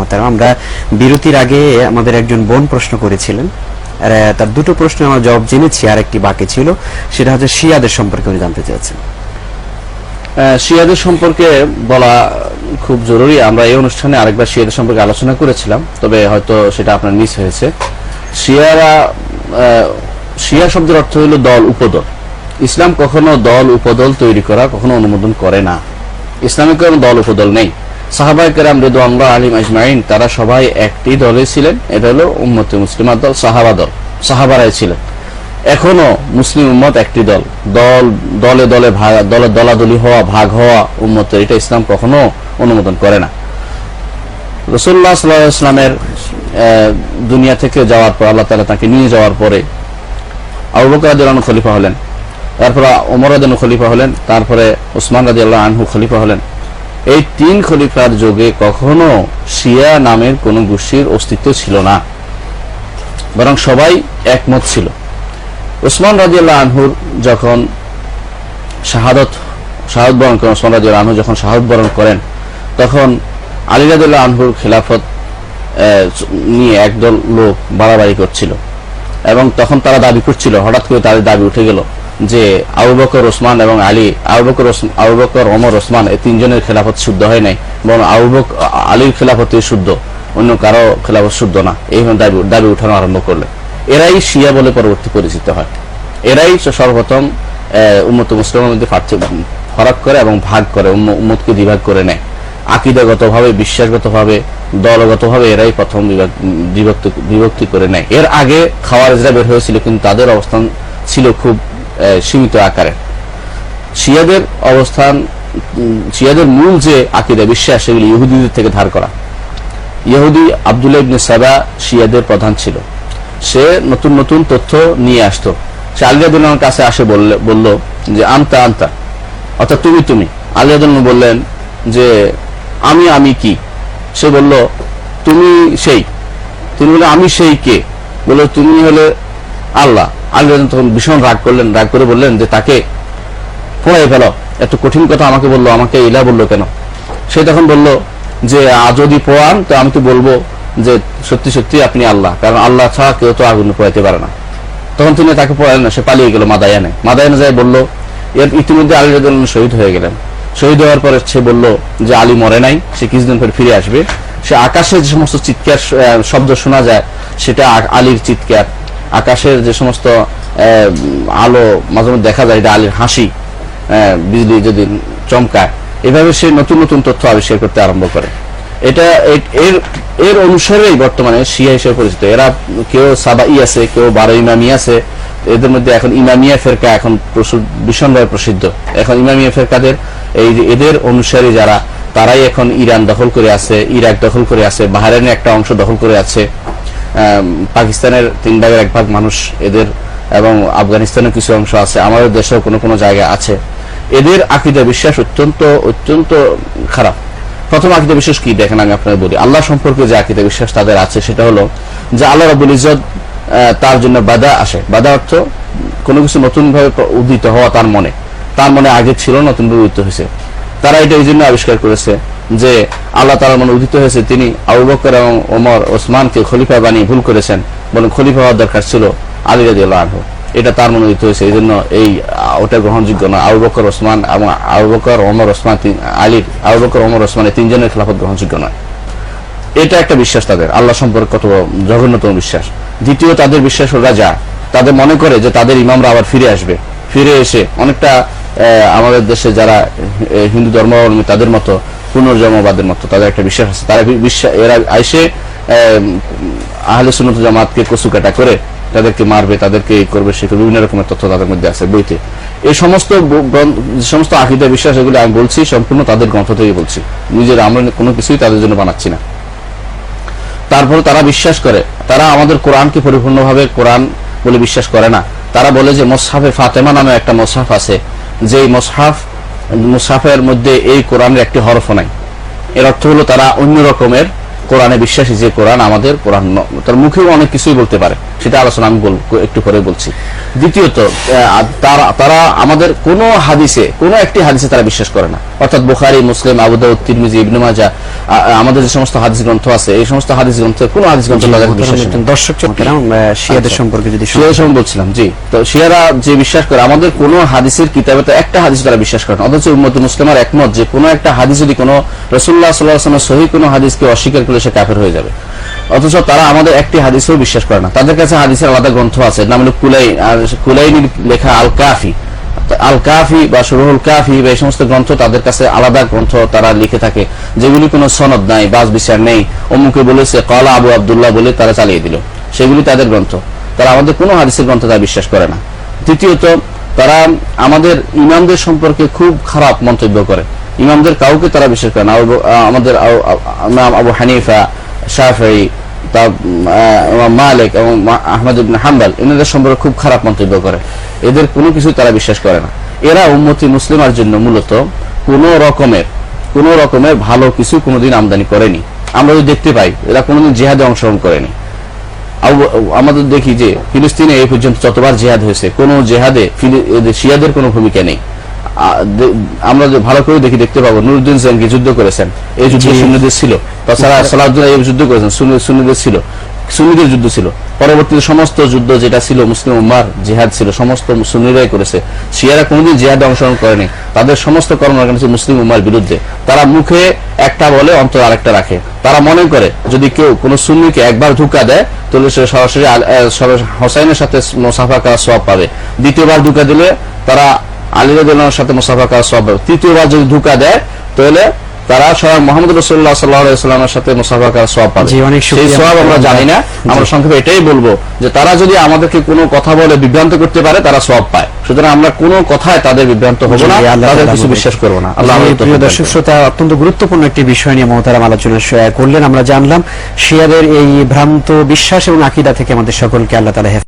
মোহতারাম। আমরা বিরতির আগে আমাদের একজন বোন প্রশ্ন করেছিলেন। আর, তার দুটো প্রশ্ন আমরা জবাব জেনেছি আর একটি বাকি ছিল। সেটা হচ্ছে শিয়াদের সম্পর্কে উনি জানতে চেয়েছেন। শিয়াদের সম্পর্কে বলা খুব জরুরি। আমরা এই অনুষ্ঠানে আরেকবার শিয়াদের সম্পর্কে আলোচনা করেছিলাম তবে হয়তো সেটা আপনার মিস হয়েছে। শিয়ারা শিয়া শব্দের অর্থ হলো দল উপদল। ইসলাম কখনো দল উপদল তৈরি করা কখনো অনুমোদন করে না। ইসলামে কোনো দল উপদল নেই। সাহাবাই কেরাম রেদুয়াল্লাহ আলিম আজমাইন, তারা সবাই একটি দলে ছিলেন। এটা হলো উম্মতে মুসলিমার দল, সাহাবা দল, সাহাবারাই ছিলেন। এখনও মুসলিম উম্মত একটি দল। দল, দলে দলে দলে দলাদলি হওয়া, ভাগ হওয়া উম্মতের এটা ইসলাম কখনো অনুমোদন করে না। রসুল্লাহ সাল্লাহ ইসলামের দুনিয়া থেকে যাওয়ার পর, আল্লাহ তালা তাকে নিয়ে যাওয়ার পরে আবু বকর খলিফা হলেন। তারপরে ওমর রাদিয়াল্লাহু খলিফা হলেন। তারপরে উসমান রাদিয়াল্লাহু আনহু খলিফা হলেন। এই তিন খলিফার যুগে কখনো শিয়া নামের কোন গোষ্ঠীর অস্তিত্ব ছিল না, বরং সবাই একমত ছিল। উসমান রাজিয়াল্লাহ আনহুর যখন শাহাদত শাহাদ বরণ করেন ওসমান রাজিয়াল্লাহ আনহু যখন শাহাদ বরণ করেন, তখন আলী আনহুর খেলাফত নিয়ে একদল লোক বাড়াবাড়ি করছিল এবং তখন তারা দাবি করছিল, হঠাৎ করে তাদের দাবি উঠে গেল যে আবু বকর, ওসমান এবং আলী, আবু বকর আবু বকর, ওমর, ওসমান এই তিনজনের খেলাফত শুদ্ধ হয় নাই, বরং আবু আলীর খেলাফতই শুদ্ধ, অন্য কারও খেলাফত শুদ্ধ না। এইভাবে দাবি দাবি উঠানো আরম্ভ করলে। এরাই শিয়া বলে পরবর্তী পরিচিত হয়। এরাই সর্বপ্রথম উন্মত মুসলিমের মধ্যে পার্থক্য ফরাক করে এবং ভাগ করে, উম্ম- উম্মতকে বিভাগ করে নেয়। আকিদাগতভাবে, বিশ্বাসগতভাবে, দলগতভাবে এরাই প্রথম বিভাগ- বিভক্ত, বিভক্তি করে নেয়। এর আগে খাওয়ারেজরা বের হয়েছিল, কিন্তু তাদের অবস্থান ছিল খুব সীমিত আকারে। শিয়াদের অবস্থান শিয়াদের মূল যে আকিদা, বিশ্বাস, সেগুলি ইহুদিদের থেকে ধার করা। ইহুদি আবদুল্লাহ ইবনে সাবা শিয়াদের প্রধান ছিল। সে নতুন নতুন তথ্য নিয়ে আসতো। সে আলিয়াদুল্লাহর কাছে আসে বললে, বলল যে, আমতা আমতা। অর্থাৎ তুমি তুমি। আলিয়াদুল্লাহ বললেন যে, আমি আমি কি? সে বলল, তুমি সেই। তিনি বললেন, আমি সেই কে? বলল, তুমি হলে আল্লাহ। আল্লাহ তখন ভীষণ রাগ করলেন, রাগ করে বললেন যে, তাকে পড়াই ফেল। এত কঠিন কথা আমাকে বলল, আমাকে ইলা বলল কেন? সে তখন বলল যে যদি পোয়ান তো আমি তো বলব যে, সত্যি সত্যি আপনি আল্লাহ। কারণ আল্লাহ ছাড়া কেউ তো আগুন পোড়াইতে পারে না। তখন তিনি তাকে পড়ালেন না সে পালিয়ে গেল মাদায়ানে। মাদায়ানে যায় বলল, এর ইতিমধ্যে আলী আনহু শহীদ হয়ে গেলেন। শহীদ হওয়ার পরে সে বলল যে, আলী মরে নাই, সে কিছুদিন পরে ফিরে আসবে। সে আকাশে যে সমস্ত চিৎকার শব্দ শোনা যায়, সেটা আলীর চিৎকার। আকাশের যে সমস্ত আলো, মাঝে মধ্যে দেখা যায় আলীর হাসি বিজলি যদি চমকায়, এভাবে সে নতুন নতুন তথ্য আবিষ্কার করতে আরম্ভ করে। এটা এর এর অনুসারেই বর্তমানে শিয়া হিসেবে পরিচিত। এরা কেউ সাবাই আছে, কেউ বারো ইমামি আছে। এদের মধ্যে এখন ইমামিয়া ফেরকা এখন ভীষণভাবে প্রসিদ্ধ। এখন ইমামিয়া ফেরকাদের এই এদের অনুসারী যারা, তারাই এখন ইরান দখল করে আছে, ইরাক দখল করে আছে, বাহারাইনের একটা অংশ দখল করে আছে। পাকিস্তানের তিন ভাগের এক ভাগ মানুষ এদের এবং আফগানিস্তানের কিছু অংশ আছে, আমাদের দেশেও কোনো কোনো জায়গায় আছে। এদের আকিদা বিশ্বাস অত্যন্ত অত্যন্ত খারাপ। প্রথম আকিদা বিশ্বাস কি? দেখেন আমি আপনাকে বলি। আল্লাহ সম্পর্কে যে আকিদা বিশ্বাস তাদের আছে, সেটা হলো যে আল্লাহ রাবুল ইজত তার জন্য বাধা আসে। বাধা অর্থ কোনো কিছু নতুন ভাবে উদিত হওয়া তার মনে। তার মনে আগে ছিল নতুন ভাবে উদিত হয়েছে। তারা এটা এই জন্য আবিষ্কার করেছে যে আল্লাহ তালার মনে উদিত হয়েছে, তিনি আবু বকর এবং ওমর, ওসমানকে খলিফা বানিয়ে ভুল করেছেন বরং খলিফা হওয়ার দরকার ছিল আলী রাজি আনহু। এটা তার মনে উদিত হয়েছে এই জন্য এই ওটা গ্রহণযোগ্য না। আবু বকর, ওসমান এবং আবু বকর, ওমর, ওসমান আলীর, আবু বকর, ওমর, ওসমান এই তিনজনের খেলাফত গ্রহণযোগ্য নয়। এটা একটা বিশ্বাস তাদের, আল্লাহ সম্পর্কে কত জঘন্যতম বিশ্বাস। দ্বিতীয়, তাদের বিশ্বাস হল রাজা। তাদের মনে করে যে তাদের ইমামরা আবার ফিরে আসবে। ফিরে এসে অনেকটা আমাদের দেশে যারা হিন্দু ধর্মাবলম্বী তাদের মতো পুনর্জন্মবাদের মতো, তাদের একটা বিশ্বাস আছে। তারা বিশ্বাস এরা আইসে আহলে সুন্নত জামাতকে কচু কাটা করে তাদেরকে মারবে, তাদেরকে এই করবে, সে বিভিন্ন রকমের তথ্য তাদের মধ্যে আছে বইতে। এই সমস্ত সমস্ত আকিদা, বিশ্বাস, এগুলো আমি বলছি, সম্পূর্ণ তাদের গ্রন্থ থেকে বলছি। নিজের আমরা কোনো কিছুই তাদের জন্য বানাচ্ছি না। তারপরে তারা বিশ্বাস করে। তারা আমাদের কোরআনকে পরিপূর্ণভাবে কোরআন বলে বিশ্বাস করে না। তারা বলে যে মোসাফে ফাতেমা নামে একটা মোসাফ আছে। যেই মোসাফ মুসাফের মধ্যে এই কোরআনের একটি হরফ নাই। এর অর্থ হলো তারা অন্য রকমের কোরআনে বিশ্বাসী যে কোরআন আমাদের কোরআন তার মুখেও অনেক কিছুই বলতে পারে। সেটা আলোচনা আমি একটু করে বলছি। দ্বিতীয়ত তারা তারা আমাদের কোনো হাদিসে কোনো একটি হাদিসে তারা বিশ্বাস করে না। অর্থাৎ বুখারী মুসলিম আবু দাউদ তিরমিজি ইবনে মাজাহ আ- আ- আমাদের যে সমস্ত হাদিস গ্রন্থ আছে এই সমস্ত হাদিস গ্রন্থে কোনো হাদিস গ্রন্থ দর্শক শিয়াদের সম্পর্কে যদি বলছিলাম জি। তো শিয়ারা যে বিশ্বাস করে আমাদের কোন হাদিসের কিতাবে তো একটা হাদিস তারা বিশ্বাস করে না। অথচ উম্মত মুসলিমার একমত যে কোনো একটা হাদিস যদি কোনো রসুল্লাহ সাল্লাহ সহি কোনো হাদিসকে অস্বীকার করলে সে কাফের হয়ে যাবে। অথচ তারা আমাদের একটি হাদিসেও বিশ্বাস করে না। তাদের কাছে হাদিসের আলাদা গ্রন্থ আছে, নাম হলো কুলাই কুলাইনির লেখা আল কাফি আল কাফি বা সুরহুল কাফি বা এই সমস্ত গ্রন্থ তাদের কাছে আলাদা গ্রন্থ তারা লিখে থাকে, যেগুলি কোনো সনদ নাই, বাস বিচার নেই। অমুকে বলেছে, কলা আবু আবদুল্লাহ বলে তারা চালিয়ে দিল। সেগুলি তাদের গ্রন্থ। তারা আমাদের কোনো হাদিসের গ্রন্থ তারা বিশ্বাস করে না। তৃতীয়ত তারা আমাদের ইমামদের সম্পর্কে খুব খারাপ মন্তব্য করে। ইমামদের কাউকে তারা বিশ্বাস করে না। আমাদের আবু- হানিফা উম, মালিক এবং আহমদ ইবনে হাম্বাল এনাদের সম্পর্কে খুব খারাপ মন্তব্য করে। এদের কোনো কিছু তারা বিশ্বাস করে না। এরা উম্মতি মুসলিমার জন্য মূলত কোন রকমের কোন রকমের ভালো কিছু কোনোদিন আমদানি করেনি। আমরা যদি দেখতে পাই এরা কোনোদিন জেহাদে অংশগ্রহণ করেনি। আমাদের দেখি যে ফিলিস্তিনে এই পর্যন্ত যতবার জেহাদ হয়েছে কোন জেহাদে শিয়াদের কোনো ভূমিকা নেই। আমরা ভালো করে দেখি দেখতে পাবো। নুরুদ্দিন জেনকি যুদ্ধ করেছেন। এই যুদ্ধে সুন্নিদের ছিল। তাছাড়া সালাউদ্দিন আইয়ুব যুদ্ধ করেছেন। সুন্নিদের ছিল। সুন্নিদের যুদ্ধ ছিল। পরবর্তীতে সমস্ত যুদ্ধ যেটা ছিল মুসলিম উম্মার জিহাদ ছিল সমস্ত সুন্নিরাই করেছে। শিয়ারা কোনোদিন জিহাদে অংশগ্রহণ করেনি। তাদের সমস্ত কর্মকাণ্ড ছিল মুসলিম উম্মার বিরুদ্ধে। তারা মুখে একটা বলে অন্তর আরেকটা রাখে। তারা মনে করে যদি কেউ কোনো সুন্নিকে একবার ধোকা দেয় তাহলে সে সরাসরি হোসাইনের সাথে মোসাফা করা সব পাবে। দ্বিতীয়বার ধোকা দিলে তারা আলী রাদিয়াল্লাহুর সাথে মোসাফা করার সব তৃতীয়বার যদি ধোকা দেয় তাহলে তারা স্বয়ং মোহাম্মদ রসুল্লাহ সাল্লাহামের সাথে মোসাফা করার সব পাবে। সেই সব আমরা জানি না। আমরা সংক্ষেপে এটাই বলব যে তারা যদি আমাদেরকে কোনো কথা বলে বিভ্রান্ত করতে পারে তারা সব পায়। সুতরাং আমরা কোনো কথায় তাদের বিভ্রান্ত হব না আল্লাহ তাদের কিছু বিশ্বাস করব না। আল্লাহ জি, প্রিয় দর্শক শ্রোতা অত্যন্ত গুরুত্বপূর্ণ একটি বিষয় নিয়ে মহতারাম আলোচনা শ- করলেন। আমরা জানলাম শিয়াদের এই ভ্রান্ত বিশ্বাস এবং আকিদা থেকে আমাদের সকলকে আল্লাহ তালা